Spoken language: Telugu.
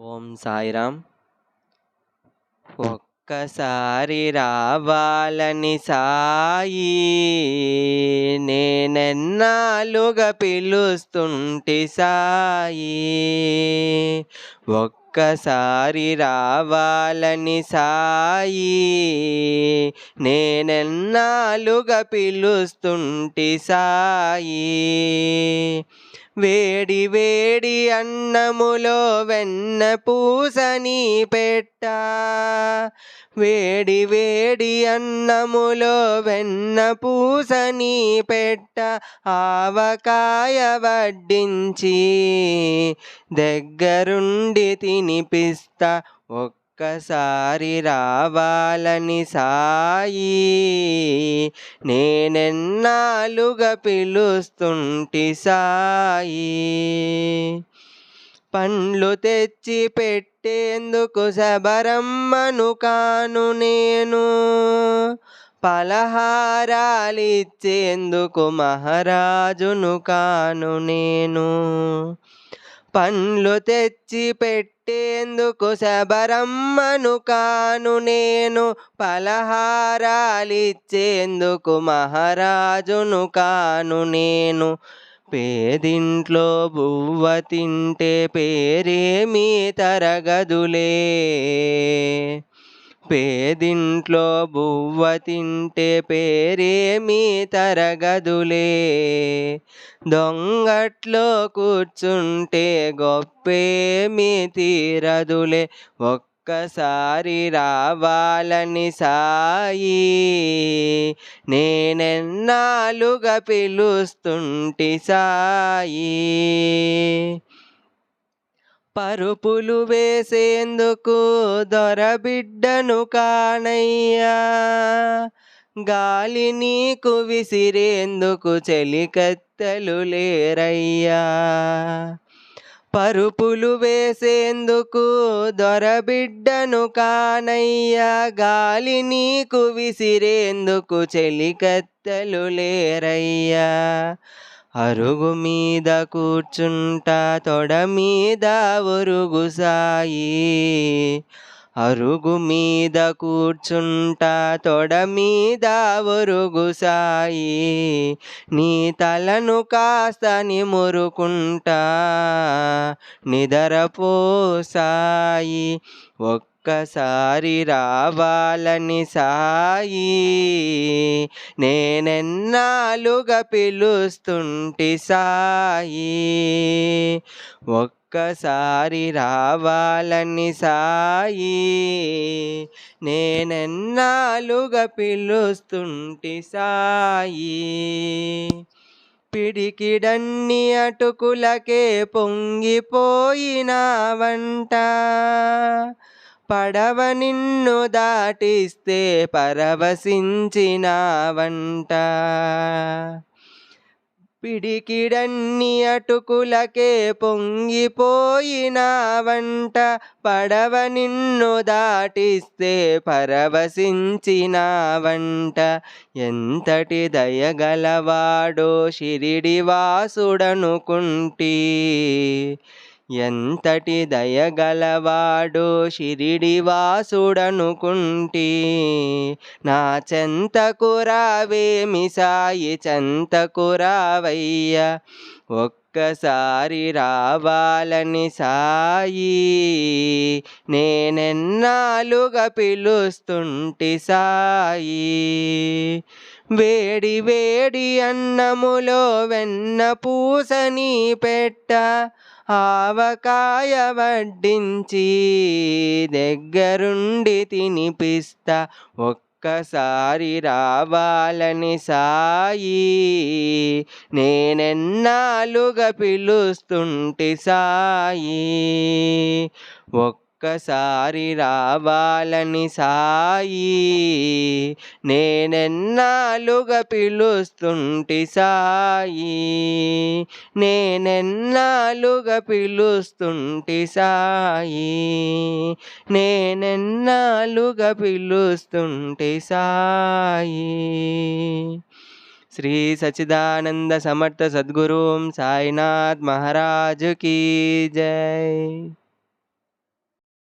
ఓం సాయిరామ్. ఒక్కసారి రావాలని సాయి నేనెన్నాలుగా పిలుస్తుంటి సాయి. ఒక్కసారి రావాలని సాయి నేనెన్నాలుగా పిలుస్తుంటి సాయి. వేడి వేడి అన్నములో వెన్న పూసని పెట్ట. వేడి వేడి అన్నములో వెన్న పూసని పెట్ట. ఆవకాయ వడ్డించి దగ్గరుండి తినిపిస్తా. ఒక్కసారి రావాలని సాయి. నేనెన్నాలుగా పిలుస్తుంటి సాయి. పండ్లు తెచ్చి పెట్టేందుకు శబరమ్మను కాను నేను. పలహారాలిచ్చేందుకు మహారాజును కాను నేను. పండ్లు తెచ్చి పెట్టేందుకు శబరమ్మను కాను నేను. పలహారాలిచ్చేందుకు మహారాజును కాను నేను. పేదింట్లో బువ్వ తింటే పేరేమీ తరగదులే. పేదింట్లో బువ్వ తింటే పేరేమీ తరగదులే. దొంగట్లో కూర్చుంటే గొప్పేమీ తీరదులే. ఒక్కసారి రావాలని సాయి. నేనెన్నాలుగా పిలుస్తుంటి సాయి. పరుపులు వేసేందుకు దొరబిడ్డను కానయ్యా. గాలి నీకు విసిరేందుకు చెలికత్తెలు లేరయ్యా. పరుపులు వేసేందుకు దొరబిడ్డను కానయ్యా. గాలి నీకు విసిరేందుకు చెలికత్తెలు లేరయ్యా. అరుగు మీద కూర్చుంటా తొడ మీద ఒరుగు సాయి. అరుగు మీద కూర్చుంటా తొడ మీద ఒరుగు సాయి. నీ తలను కాస్త నిమురుకుంటా నిదరపోసాయి ఒక్క ఒక్కసారి రావాలని సాయి. నేనెన్నాలుగా పిలుస్తుంటి సాయి. ఒక్కసారి రావాలని సాయి. నేనెన్నాలుగా పిలుస్తుంటి సాయి. పిడికిడన్ని అటుకులకే పొంగిపోయినావంట. పడవ నిన్ను దాటిస్తే పరవశించినావంట. పిడికిడన్ని అటుకులకే పొంగిపోయినావంట. పడవ నిన్ను దాటిస్తే పరవశించినావంట. ఎంతటి దయగలవాడో షిరిడి వాసుడనుకుంటీ. ఎంతటి దయగలవాడు షిరిడి వాసుడనుకుంటి? నా చెంతకు రావేమి సాయి చెంతకురావయ్య ఒక్కసారి రావాలని సాయి. నేనెన్నాలుగా పిలుస్తుంటి సాయి. వేడి వేడి అన్నములో వెన్న పూసని పెట్ట. ఆవకాయ వడ్డించి దగ్గరుండి తినిపిస్తా. ఒక్కసారి రావాలని సాయి. నేనెన్నాళ్ళుగా పిలుస్తుంటి సాయి. ఒక్కసారి రావాలని సాయి. నేనెన్నాలుగా పిలుస్తుంటి సాయి. నేనెన్నాలుగా పిలుస్తుంటి సాయి. నేనెన్నాలుగా పిలుస్తుంటి సాయి. శ్రీ సచిదానంద సమర్థ సద్గురుం సాయినాథ్ మహారాజు కీ జై.